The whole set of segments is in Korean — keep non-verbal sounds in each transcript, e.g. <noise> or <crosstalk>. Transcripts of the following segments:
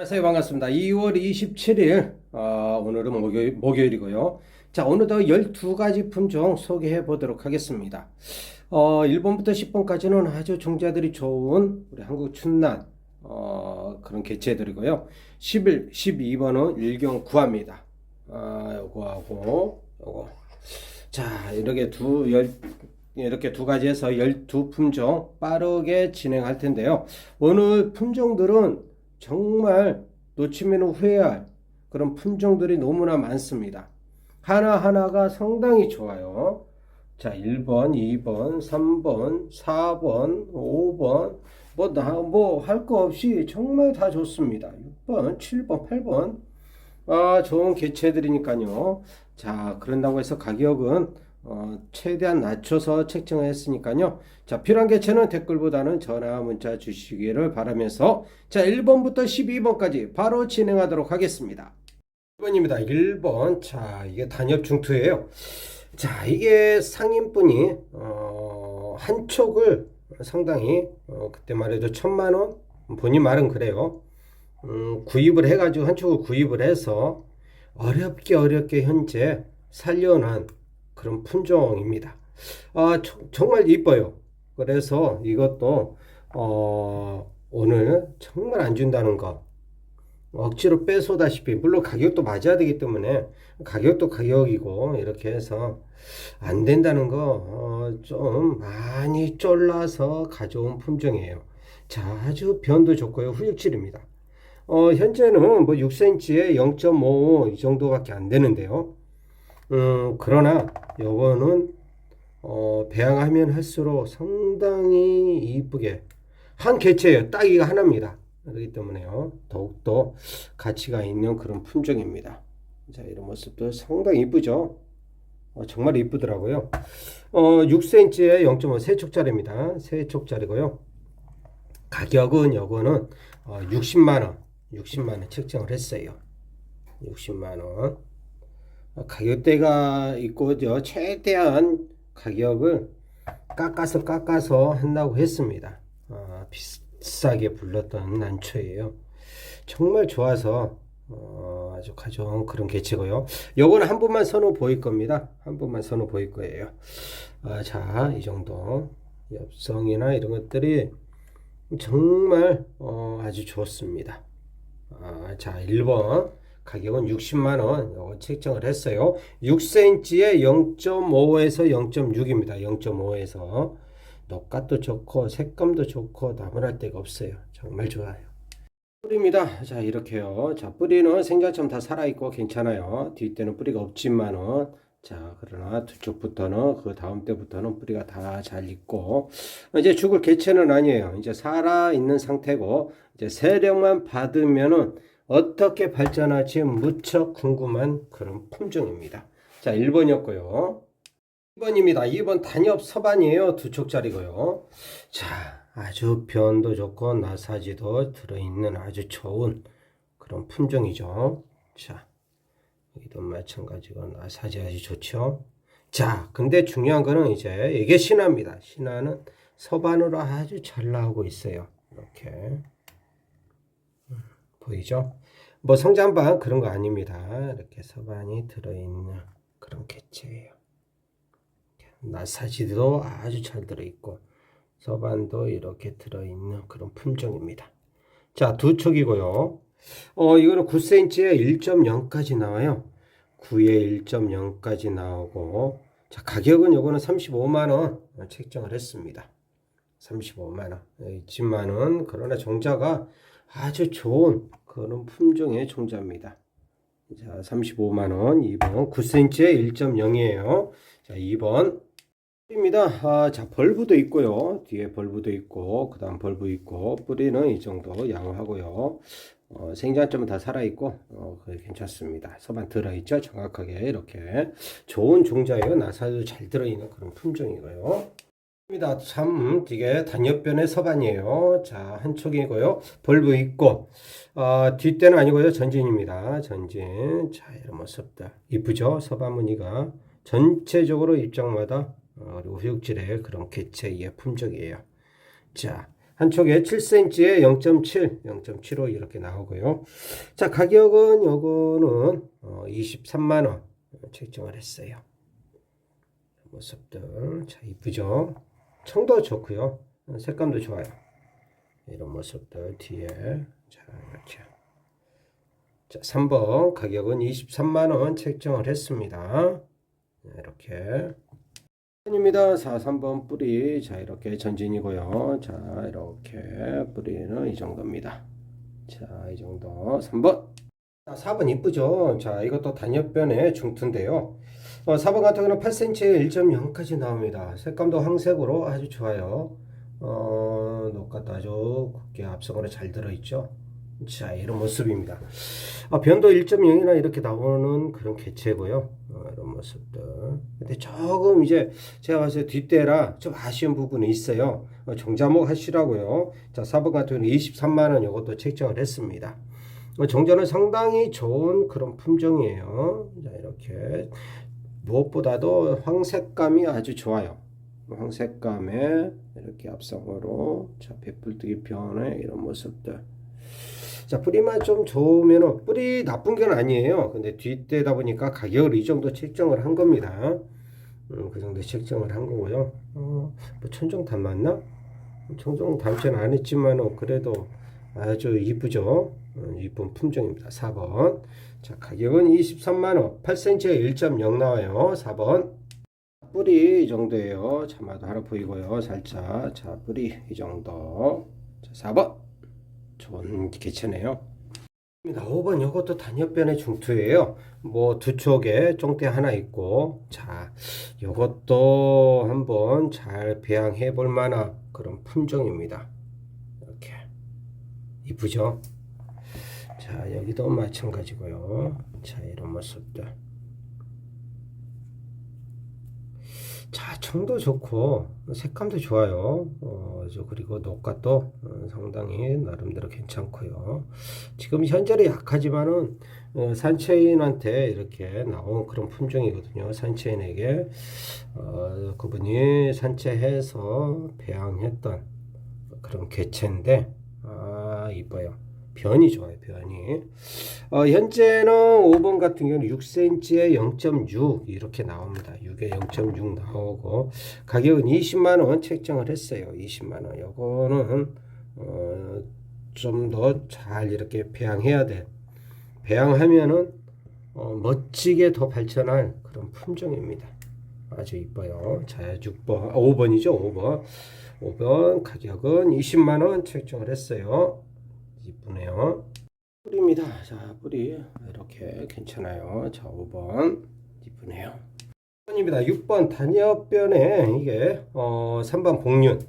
안녕하세요. 반갑습니다. 2월 27일, 어, 오늘은 목요일, 목요일이고요. 자, 오늘도 12가지 품종 소개해 보도록 하겠습니다. 어, 1번부터 10번까지는 아주 종자들이 좋은 우리 한국 춘난, 어, 그런 개체들이고요. 11, 12번은 일경 구합니다. 아, 요거하고, 요거. 자, 이렇게 두, 열, 이렇게 두 가지에서 12품종 빠르게 진행할 텐데요. 오늘 품종들은 정말 놓치면 후회할 그런 품종들이 너무나 많습니다. 하나하나가 상당히 좋아요. 자, 1번, 2번, 3번, 4번, 5번, 뭐, 나, 뭐, 할 거 없이 정말 다 좋습니다. 6번, 7번, 8번. 아, 좋은 개체들이니까요. 자, 그런다고 해서 가격은 어, 최대한 낮춰서 책정했으니까요. 자, 필요한 개체는 댓글보다는 전화, 문자 주시기를 바라면서 자, 1번부터 12번까지 바로 진행하도록 하겠습니다. 1번입니다. 1번. 자, 이게 단엽 중투예요. 자, 이게 상인분이 어, 한 촉을 상당히 어, 그때 말해도 천만 원 본인 말은 그래요. 음, 구입을 해가지고 한 촉을 구입을 해서 어렵게 어렵게 현재 살려난 그런 품종입니다. 아, 저- 정말 이뻐요. 그래서 이것도 어, 오늘 정말 안 준다는 거 억지로 빼쏘다시피 물론 가격도 맞아야 되기 때문에 가격도 가격이고 이렇게 해서 안 된다는 거 어, 좀 많이 쫄라서 가져온 품종이에요. 자, 아주 변도 좋고요. 후육질입니다. 어, 현재는 뭐 6cm에 0.5 이 정도밖에 안 되는데요. 음, 그러나 요거는 어, 배양하면 할수록 상당히 이쁘게 한 개체예요. 딱 이거 하나입니다. 그렇기 때문에요. 더욱더 가치가 있는 그런 품종입니다. 자, 이런 모습도 상당히 이쁘죠? 어, 정말 이쁘더라고요. 어, 6cm에 0.5 세촉짜리입니다. 세촉짜리고요. 가격은 요거는 어, 60만원, 60만원 책정을 했어요. 60만원. 어, 가격대가 있고요. 최대한 가격을 깎아서 깎아서 한다고 했습니다. 어, 비싸게 불렀던 난초예요. 정말 좋아서 어, 아주 가져온 그런 개체고요. 요거는 한 분만 선호 보일 겁니다. 한 분만 선호 보일 거예요. 아, 자, 이 정도 엽성이나 이런 것들이 정말 어, 아주 좋습니다. 아, 자, 1번 가격은 60만 원 요거 책정을 했어요. 6cm에 0.5에서 0.6입니다. 0.5에서 녹각도 좋고 색감도 좋고 나무랄 데가 없어요. 정말 좋아요. 뿌리입니다. 자, 이렇게요. 자, 뿌리는 생장처럼 다 살아있고 괜찮아요. 뒷때는 뿌리가 없지만은 자, 그러나 두 쪽부터는 그 다음 때부터는 뿌리가 다 잘 있고 이제 죽을 개체는 아니에요. 이제 살아있는 상태고 이제 세력만 받으면은 어떻게 발전할지 무척 궁금한 그런 품종입니다. 자, 1번이었고요. 2번입니다. 2번 단엽 서반이에요. 두 촉짜리고요. 자, 아주 변도 좋고 나사지도 들어있는 아주 좋은 그런 품종이죠. 자, 여기도 마찬가지고 나사지 아주 좋죠. 자, 근데 중요한 거는 이제 이게 신화입니다. 신화는 서반으로 아주 잘 나오고 있어요. 이렇게. 음, 보이죠? 뭐 성장반 그런 거 아닙니다. 이렇게 서반이 들어있는 그런 개체예요. 나사지도 아주 잘 들어있고 서반도 이렇게 들어있는 그런 품종입니다. 자, 두 촉이고요. 어, 이거는 9cm에 1.0까지 나와요. 9에 1.0까지 나오고 자, 가격은 요거는 35만 원 책정을 했습니다. 35만 원. 있지만은 그러나 종자가 아주 좋은 그런 품종의 종자입니다. 자, 35만 원. 2번 9cm에 1.0이에요. 자, 2번 입니다. 아, 자, 벌브도 있고요. 뒤에 벌브도 있고, 그 다음 벌브 있고, 뿌리는 이 정도 양호하고요. 어, 생장점은 다 살아있고, 어, 괜찮습니다. 서반 들어있죠? 정확하게 이렇게. 좋은 종자예요. 나사도 잘 들어있는 그런 품종이고요. 입니다. 참, 이게 단엽변의 서반이에요. 자, 한 촉이고요. 벌브 있고, 어, 뒷대는 아니고요. 전진입니다. 전진. 자, 이런 모습들. 이쁘죠? 서반 무늬가. 전체적으로 입장마다 어, 후육질의 그런 개체의 품종이에요. 자, 한쪽에 7cm에 0.7, 0.75 이렇게 나오고요. 자, 가격은 요거는 어, 23만 원 책정을 했어요. 모습들 자 이쁘죠? 청도 좋고요. 색감도 좋아요. 이런 모습들 뒤에 자 이렇게 자 3번 가격은 23만 원 책정을 했습니다. 네, 이렇게 입니다. 4, 3번 뿌리 자 이렇게 전진이고요. 자 이렇게 뿌리는 이 정도입니다. 자 이 정도 3번 자, 4번 이쁘죠? 자 이것도 단엽변의 중투인데요. 어, 4번 같은 경우는 8cm에 1.0까지 나옵니다. 색감도 황색으로 아주 좋아요. 어, 녹화도 아주 곱게 앞선으로 잘 들어있죠. 자, 이런 모습입니다. 아, 변도 1.0이나 이렇게 나오는 그런 개체고요. 어, 이런 모습들. 근데 조금 이제 제가 봤을 때 뒷대라 좀 아쉬운 부분이 있어요. 어, 종자목 하시라고요. 자, 4번 같은 경우는 23만원 이것도 책정을 했습니다. 어, 종자는 상당히 좋은 그런 품종이에요. 자, 이렇게. 무엇보다도 황색감이 아주 좋아요. 황색감에 이렇게 앞성으로 자 배불뜨기 변의 이런 모습들. 자 뿌리만 좀 좋으면 뿌리 나쁜 건 아니에요. 근데 뒷대다 보니까 가격을 이 정도 책정을 한 겁니다. 음, 그 정도 책정을 한 거고요. 어, 뭐 천정 담았나? 천정 담지는 않았지만 그래도 아주 이쁘죠. 어, 이쁜 품종입니다. 4번. 자, 가격은 23만원. 8cm에 1.0 나와요. 4번. 뿌리 이 정도예요. 자마도 하나 보이고요. 살짝. 자, 뿌리 이 정도. 자, 4번. 좋은 개체네요. 5번 이것도 단엽변의 중투예요. 뭐 두 쪽에 쫑대 하나 있고 자 이것도 한번 잘 배양해 볼 만한 그런 품종입니다. 이렇게 이쁘죠? 자 여기도 마찬가지고요. 자 이런 모습들. 자 청도 좋고 색감도 좋아요. 어, 저 그리고 녹각도 어, 상당히 나름대로 괜찮고요. 지금 현재는 약하지만은 어, 산체인한테 이렇게 나온 그런 품종이거든요. 산체인에게 어, 그분이 산체해서 배양했던 그런 개체인데 아 이뻐요. 변이 좋아요, 변이. 어, 현재는 5번 같은 경우는 6cm에 0.6 이렇게 나옵니다. 6에 0.6 나오고 가격은 20만 원 책정을 했어요. 20만 원. 요거는 어, 좀 더 잘 이렇게 배양해야 돼. 배양하면은 어, 멋지게 더 발전할 그런 품종입니다. 아주 이뻐요. 자, 6번, 5번이죠, 5번. 5번 가격은 20만 원 책정을 했어요. 이쁘네요. 뿌리입니다. 자, 뿌리 이렇게 괜찮아요. 자, 5번 이쁘네요. 6번입니다. 6번 단엽변에 이게 어, 3번 복륜.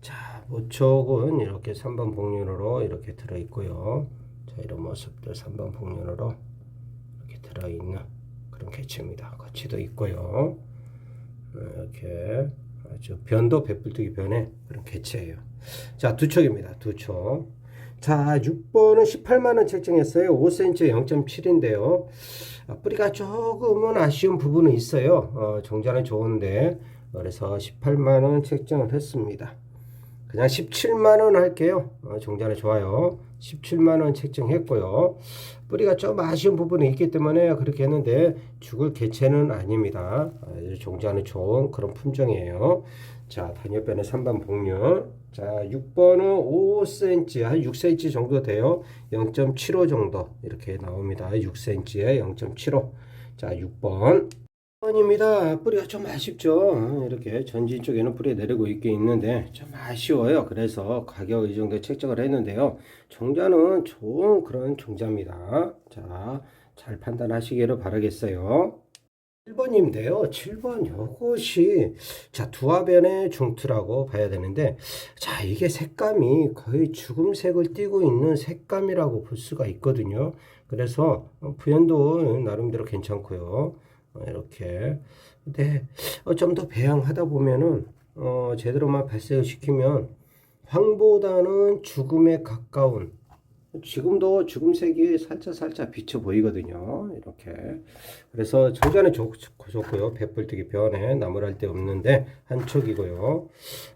자, 모촉은 이렇게 3번 복륜으로 이렇게 들어 있고요. 자, 이런 모습들 3번 복륜으로 이렇게 들어 있는 그런 개체입니다. 거치도 있고요. 어, 이렇게 아주 변도 배불뜨기 변의 그런 개체예요. 자, 두 촉입니다. 두 촉. 자, 6번은 18만원 책정했어요. 5cm 0.7인데요. 아, 뿌리가 조금은 아쉬운 부분은 있어요. 어, 종자는 좋은데, 그래서 18만원 책정을 했습니다. 그냥 17만원 할게요. 어, 종자는 좋아요. 17만원 책정했고요. 뿌리가 좀 아쉬운 부분이 있기 때문에 그렇게 했는데, 죽을 개체는 아닙니다. 어, 종자는 좋은 그런 품종이에요. 자, 단열변의 3번 복륜. 자, 6번은 5cm, 한 6cm 정도 돼요. 0.75 정도 이렇게 나옵니다. 6cm에 0.75. 자, 6번. 6번입니다. 뿌리가 좀 아쉽죠. 이렇게 전진 쪽에는 뿌리 내리고 있게 있는데 좀 아쉬워요. 그래서 가격 이 정도 책정을 했는데요. 종자는 좋은 그런 종자입니다. 자, 잘 판단하시기를 바라겠어요. 7번인데요. 7번 요것이 자 두화변의 중투라고 봐야 되는데 자 이게 색감이 거의 죽음색을 띠고 있는 색감이라고 볼 수가 있거든요. 그래서 어, 부연도 나름대로 괜찮고요. 어, 이렇게 근데 어, 좀더 배양하다 보면은 어, 제대로만 발색을 시키면 황보다는 죽음에 가까운 지금도 죽음색이 살짝 살짝 비쳐 보이거든요. 이렇게. 그래서 정자는 좋, 좋고요. 배불뜨기 변에 나무랄 데 없는데 한 촉이고요.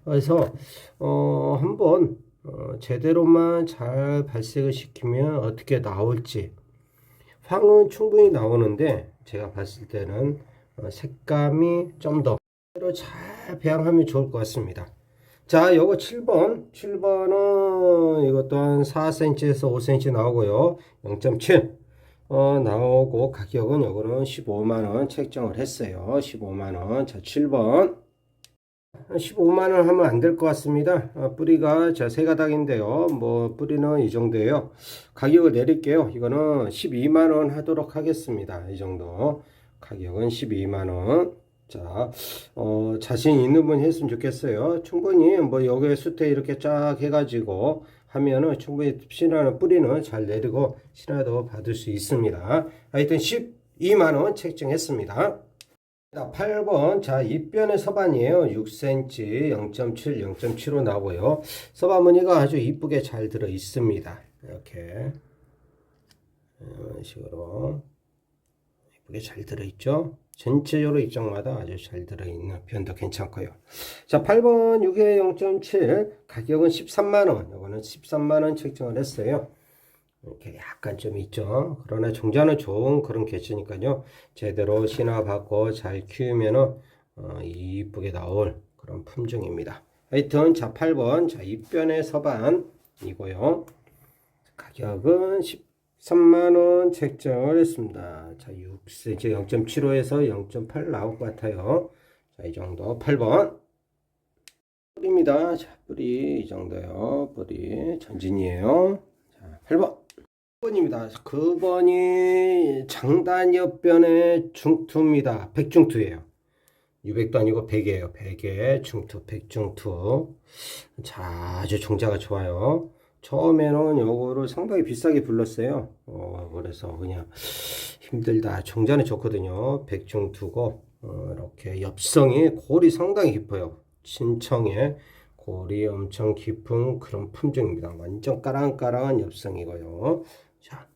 그래서 어, 한번 어, 제대로만 잘 발색을 시키면 어떻게 나올지 황은 충분히 나오는데 제가 봤을 때는 어, 색감이 좀 더 잘 배양하면 좋을 것 같습니다. 자, 요거 7번. 7번은 이것 또한 4cm에서 5cm 나오고요. 0.7. 어, 나오고 가격은 요거는 15만원 책정을 했어요. 15만원. 자, 7번. 15만원 하면 안 될 것 같습니다. 어, 뿌리가 자, 세 가닥인데요. 뭐, 뿌리는 이 정도예요. 가격을 내릴게요. 이거는 12만원 하도록 하겠습니다. 이 정도. 가격은 12만원. 자, 어, 자신 있는 분 했으면 좋겠어요. 충분히 뭐 여기에 수태 이렇게 쫙 해가지고 하면은 충분히 신화는 뿌리는 잘 내리고 신화도 받을 수 있습니다. 하여튼 12만원 책정했습니다. 자, 8번. 자, 입변의 서반이에요. 6cm, 0.7, 0.75 나오고요. 서반 무늬가 아주 이쁘게 잘 들어 있습니다. 이렇게. 이런 식으로. 이쁘게 잘 들어 있죠. 전체적으로 입장마다 아주 잘 들어있는 변도 괜찮고요. 자, 8번 6회 0.7 가격은 13만원. 이거는 13만원 책정을 했어요. 이렇게 약간 좀 있죠. 그러나 종자는 좋은 그런 개체니까요. 제대로 신화받고 잘 키우면은 어, 이쁘게 나올 그런 품종입니다. 하여튼 자 8번 자 입변의 서반이고요. 가격은 13만원 책정을 했습니다. 자 6cm 0.75에서 0.8 나올 것 같아요. 자 이 정도 8번 뿌리입니다. 자 뿌리 이 정도요. 뿌리 전진이에요. 자 8번 9번입니다. 9번이 장단 옆변의 중투입니다. 백중투예요. 600도 아니고 100이에요. 100에 중투, 백중투. 자, 아주 종자가 좋아요. 처음에는 요거를 상당히 비싸게 불렀어요. 어, 그래서 그냥 힘들다. 종자는 좋거든요. 백중투고, 어, 이렇게 엽성이 골이 상당히 깊어요. 신청에 골이 엄청 깊은 그런 품종입니다. 완전 까랑까랑한 엽성이고요. 자,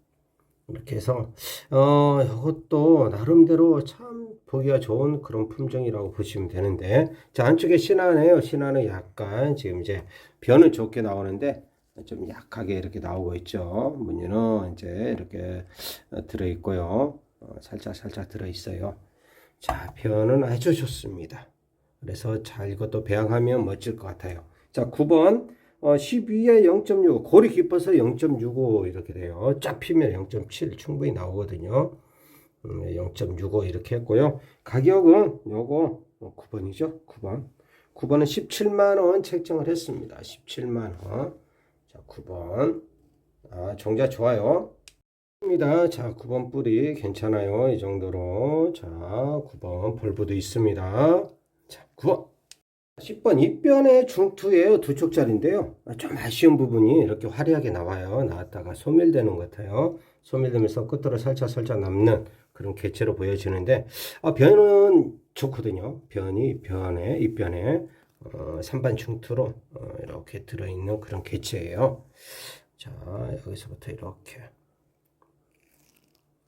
이렇게 해서, 어, 이것도 나름대로 참 보기가 좋은 그런 품종이라고 보시면 되는데, 자, 안쪽에 신화네요. 신화는 약간 지금 이제 변은 좋게 나오는데, 좀 약하게 이렇게 나오고 있죠. 무늬는 이제 이렇게 어, 들어 있고요. 어, 살짝 살짝 들어 있어요. 자, 변은 아주 좋습니다. 그래서 잘 이것도 배양하면 멋질 것 같아요. 자, 9번. 어, 12에 0.65. 골이 깊어서 0.65 이렇게 돼요. 쫙 피면 0.7 충분히 나오거든요. 음, 0.65 이렇게 했고요. 가격은 요거 9번이죠. 9번. 9번은 17만원 책정을 했습니다. 17만원. 자, 9번. 아, 종자 좋아요. 입니다. 자, 9번 뿌리 괜찮아요. 이 정도로. 자, 9번 볼브도 있습니다. 자, 9번. 10번 입변의 중투예요. 두 쪽짜리인데요. 좀 아쉬운 부분이 이렇게 화려하게 나와요. 나왔다가 소멸되는 것 같아요. 소멸되면서 끝으로 살짝 살짝 남는 그런 개체로 보여지는데 아, 변은 좋거든요. 변이 변에 입변에 어, 산반 중투로 어, 이렇게 들어있는 그런 개체예요. 자 여기서부터 이렇게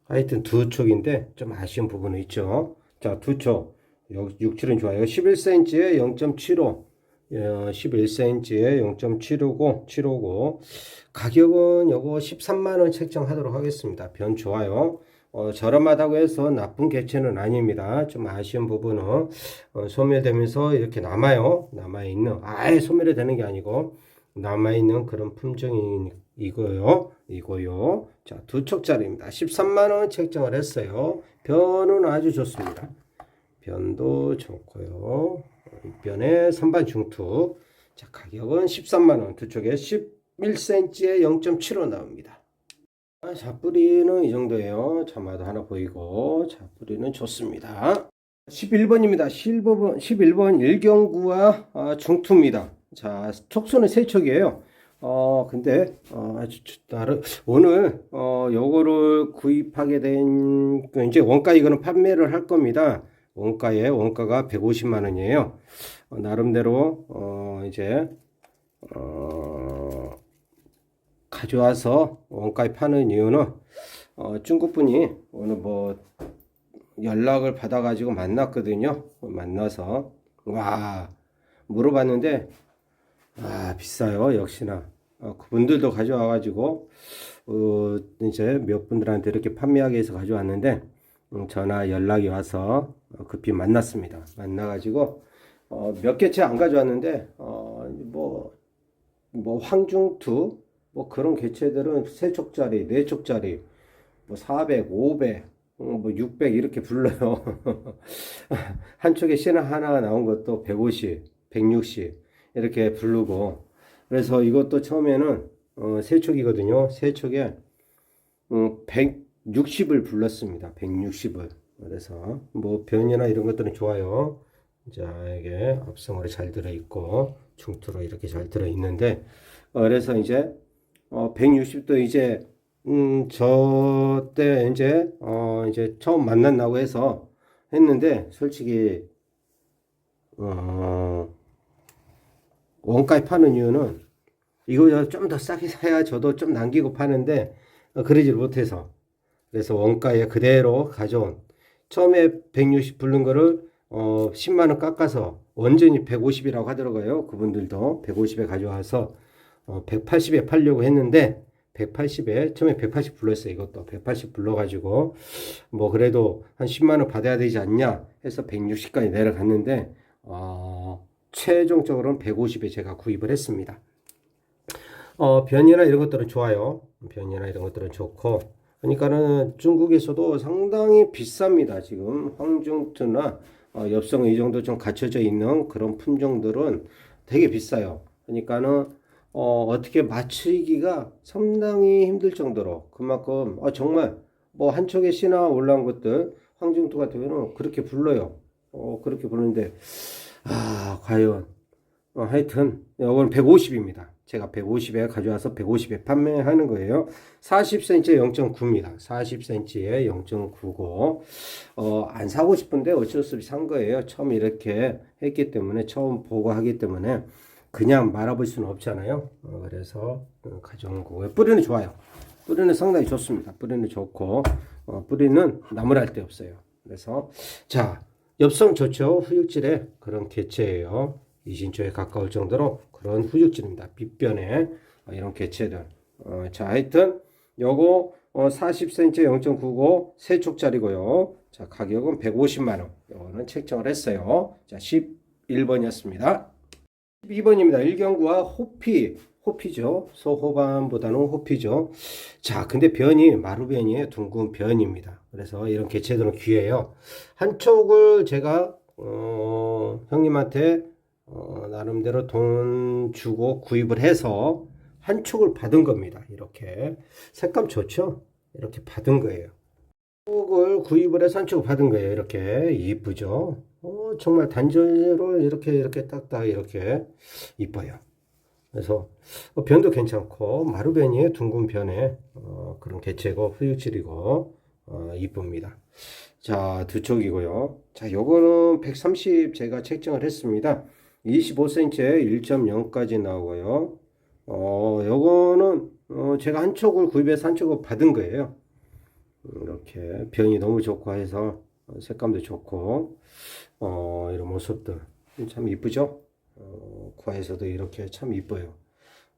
하여튼 두 촉인데 좀 아쉬운 부분은 있죠. 자두 촉. 여기 67은 좋아요. 11cm에 0.75, 11cm에 0.759, 759. 가격은 요거 13만원 책정하도록 하겠습니다. 변 좋아요. 어, 저렴하다고 해서 나쁜 개체는 아닙니다. 좀 아쉬운 부분은 어, 소멸되면서 이렇게 남아요. 남아있는, 아예 소멸이 되는 게 아니고 남아있는 그런 품종이고요. 이고요. 자, 두 촉짜리입니다. 13만원 책정을 했어요. 변은 아주 좋습니다. 변도 좋고요. 변의 선반 중투. 자, 가격은 13만원. 두 쪽에 11cm에 0.75 나옵니다. 아, 자, 뿌리는 이 정도예요. 자마도 하나 보이고. 자, 뿌리는 좋습니다. 11번입니다. 11번, 11번 일경구와 아, 중투입니다. 자, 촉수는 세 촉이에요. 어, 근데, 어, 아주, 나름, 오늘, 어, 요거를 구입하게 된, 그 이제 원가 이거는 판매를 할 겁니다. 원가에 원가가 150만 원이에요. 어, 나름대로 어 이제 어 가져와서 원가에 파는 이유는 어, 중국 분이 오늘 뭐 연락을 받아가지고 만났거든요. 만나서 와 물어봤는데 아 비싸요 역시나 어, 그분들도 가져와가지고 어, 이제 몇 분들한테 이렇게 판매하기 위해서 가져왔는데 음, 전화 연락이 와서 어, 급히 만났습니다. 만나가지고 어, 몇 개째 안 가져왔는데 어, 뭐, 뭐 황중투 뭐 그런 개체들은 세 촉짜리, 네 촉짜리, 뭐 400, 500, 어, 뭐600 이렇게 불러요. <laughs> 한 촉에 씨나 하나 나온 것도 150, 160 이렇게 부르고 그래서 이것도 처음에는 어, 세 촉이거든요. 세 촉에 음, 160을 불렀습니다. 160을. 그래서 뭐 변이나 이런 것들은 좋아요. 자, 이게 합성으로 잘 들어 있고 중투로 이렇게 잘 들어 있는데 어, 그래서 이제 어, 160도 이제 음, 저 때 이제 어, 이제 처음 만난다고 해서 했는데 솔직히 어, 원가에 파는 이유는 이거 좀 더 싸게 사야 저도 좀 남기고 파는데 어, 그러질 못해서. 그래서 원가에 그대로 가져온. 처음에 160 부른 거를 어 10만 원 깎아서 원전이 150이라고 하더라고요. 그분들도. 150에 가져와서 어 180에 팔려고 했는데 180에 처음에 180 불렀어요. 이것도 180 불러가지고 뭐 그래도 한 10만 원 받아야 되지 않냐 해서 160까지 내려갔는데 어 최종적으로는 150에 제가 구입을 했습니다. 어 변이나 이런 것들은 좋아요. 변이나 이런 것들은 좋고 그러니까는 중국에서도 상당히 비쌉니다. 지금 황중투나 어, 엽성 이 정도 좀 갖춰져 있는 그런 품종들은 되게 비싸요. 그러니까는 어, 어떻게 맞추기가 상당히 힘들 정도로 그만큼 어, 정말 뭐한 척의 씨나 올라온 것들 황중투 같은 경우는 그렇게 불러요. 어, 그렇게 부르는데 아 과연 어, 하여튼 이건 150입니다. 제가 150에 가져와서 150에 판매하는 거예요. 40cm에 0.9입니다. 40cm에 0.9고 어, 안 사고 싶은데 어쩔 수 없이 산 거예요. 처음 이렇게 했기 때문에 처음 보고 하기 때문에 그냥 말아볼 수는 없잖아요. 어, 그래서 어, 가져온 거고요. 뿌리는 좋아요. 뿌리는 상당히 좋습니다. 뿌리는 좋고 어, 뿌리는 나무랄 데 없어요. 그래서 자 엽성 좋죠. 후육질의 그런 개체예요. 이신초에 가까울 정도로 그런 후육질입니다. 빛변에 어, 이런 개체들. 어, 자, 하여튼 요거 어, 40cm 0.95 세촉짜리고요. 자, 가격은 150만 원. 요거는 책정을 했어요. 자, 11번이었습니다. 12번입니다. 일경구와 호피, 호피죠. 소호반보다는 호피죠. 자, 근데 변이 마루변이에요. 둥근 변입니다. 그래서 이런 개체들은 귀해요. 한쪽을 제가 어, 형님한테 어, 나름대로 돈 주고 구입을 해서 한 촉을 받은 겁니다. 이렇게 색감 좋죠? 이렇게 받은 거예요. 촉을 구입을 해서 한 촉을 받은 거예요. 이렇게 이쁘죠? 어, 정말 단전으로 이렇게 이렇게 딱딱 이렇게 이뻐요. 그래서 어, 변도 괜찮고 마루변이의 둥근 변에 어, 그런 개체고 후육질이고 어, 이쁩니다. 자, 두 촉이고요. 자, 요거는 130 제가 책정을 했습니다. 25cm에 1.0까지 나오고요. 어, 요거는 어, 제가 한 촉을 구입해서 한 촉을 받은 거예요. 이렇게 변이 너무 좋고 해서 색감도 좋고 어, 이런 모습들 참 이쁘죠? 어, 과에서도 이렇게 참 이뻐요.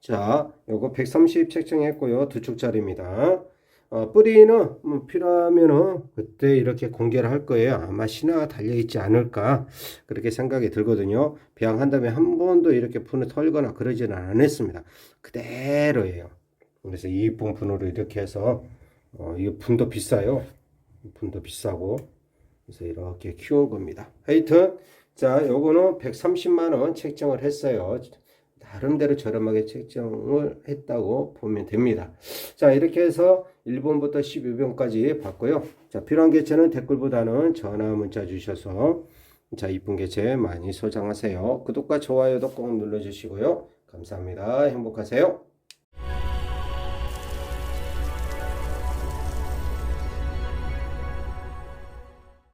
자, 요거 130 책정했고요. 두 축짜리입니다. 어, 뿌리는 뭐 필요하면은 그때 이렇게 공개를 할 거예요. 아마 신화가 달려 있지 않을까 그렇게 생각이 들거든요. 배양한 다음에 한 번도 이렇게 분을 털거나 그러지는 않았습니다. 그대로예요. 그래서 이쁜 분으로 이렇게 해서 어, 이 분도 비싸요. 분도 비싸고 그래서 이렇게 키운 겁니다. 하여튼 자 요거는 130만 원 책정을 했어요. 나름대로 저렴하게 책정을 했다고 보면 됩니다. 자, 이렇게 해서 1번부터 12번까지 봤고요. 자, 필요한 개체는 댓글보다는 전화 문자 주셔서 자, 이쁜 개체 많이 소장하세요. 구독과 좋아요도 꼭 눌러주시고요. 감사합니다. 행복하세요.